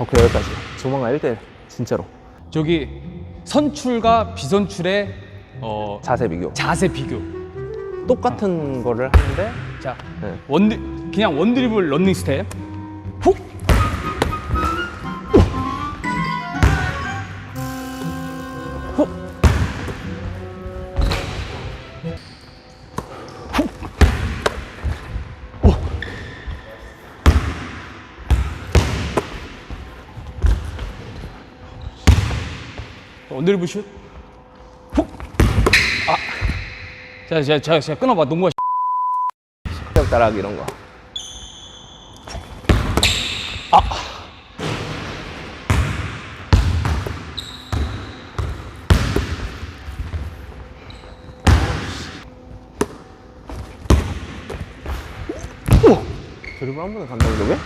오케이 여기까지 조만간 1대1 진짜로 저기 선출과 비선출의 어, 자세 비교 자세 비교. 똑같은 거를 하는데 자, 네. 원드 그냥 원드리블 런닝 스텝. 훅. 원드리블 슛. 훅. 아. 자, 자, 자, 자 끊어봐. 농구가 격 따라하기 이런 거 드리블 한 번에 간다고 저게?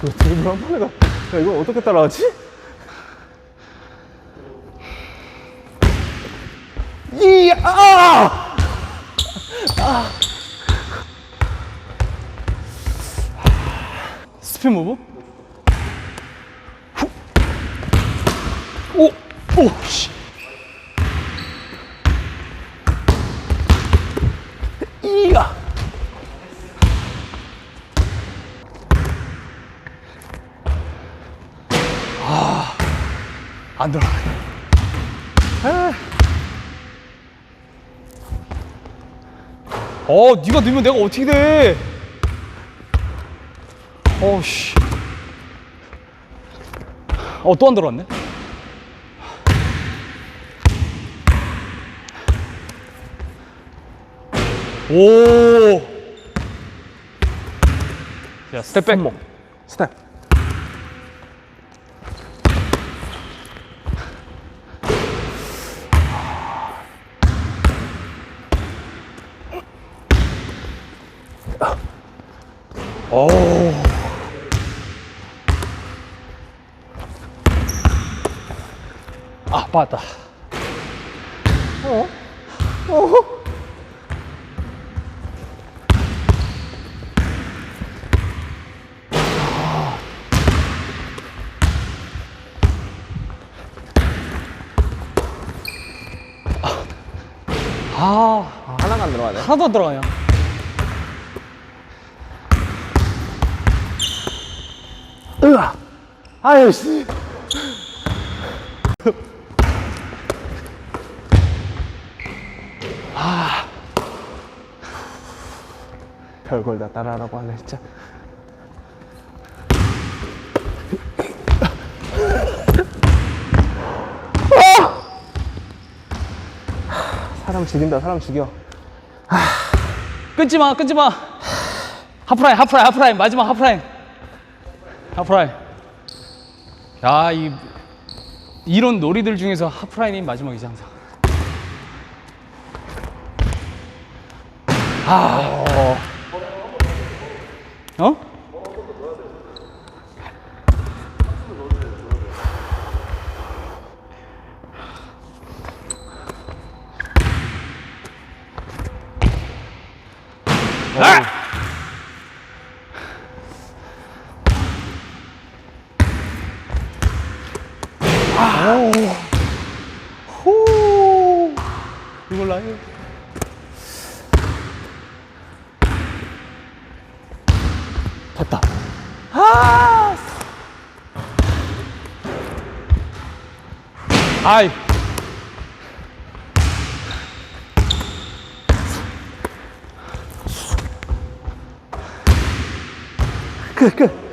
저 드리블 한 번에 가. 야 이거 어떻게 따라하지? 이 아! 스핀 무브. 훅. 오, 오, 씨. 이야. 안 들어가네. 어, 네가 넣으면 내가 어떻게 돼? 어, 씨. 어, 또 안 들어갔네. 오. 자, 스텝 백. 스텝. 오. 아, 빠졌다. 어? 어? 아, 아, 하나가 안 들어가네. 하나도 안 들어가냐. 으아! 아유, 씨. 아. 별걸 다 따라하라고 하네, 진짜. 아! 사람 죽인다, 사람 죽여. 끊지 마, 끊지 마. 하프라인, 하프라인, 하프라인. 마지막 하프라인. 하프라인. 야, 이 이런 놀이들 중에서 하프라인이 마지막이지 항상. 아. 어? 호. 이걸 나요. 됐다. 아! 아이. 끝, 끝.